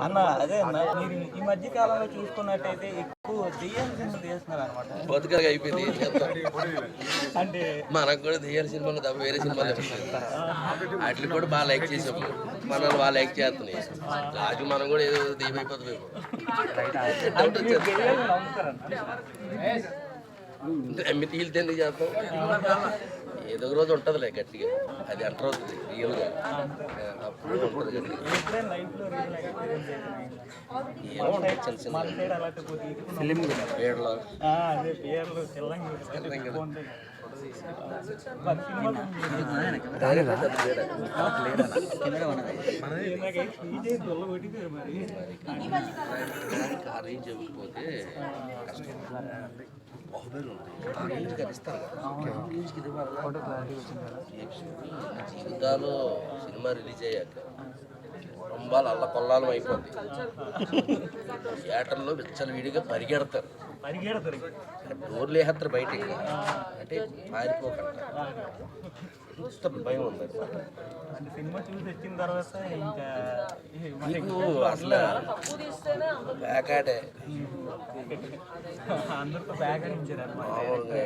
అన్న అదే అన్న మీరు ఈ మధ్య కాలంలో చూసుకున్నట్టయితే ఎక్కువ దెయ్యాల సినిమా తీస్తున్నారు అనమాట బతుకగా అయిపోయింది అంటే మనకు కూడా దెయ్యాల సినిమాలు తప్ప వేరే సినిమాలు వాటిని కూడా బాగా లైక్ చేసాం. మనల్ని బాగా లైక్ చేస్తున్నాయి. రాజు మనం కూడా ఏదో దెయ్యం అయిపోతుంది నమ్ముతారన్న ఏదో ఒక రోజు ఉంటుందిలే గట్టిగా. అది అంటర్ అవుతుంది రియల్గా అప్పుడు ఉంటుంది గట్టిగా. ఏమో చిన్న చిన్న పేర్లు. తెల్లంగా రేంజ్ ఇవ్వకపోతే జీవితాలు సినిమా రిలీజ్ అయ్యాక రంబాలు అల్ల కొల్లాలం అయిపోతుంది థియేటర్లో విచ్చలవిడిగా పరిగెడతారు. డోర్లు వేస్తారు బయటికి. అంటే పారిపోకంట ఇంత భయం ఉంది. సినిమా చూసి వచ్చిన తర్వాత ఇంకా అసలు ప్యాకాటే అందరితో అనమాట మామూలుగా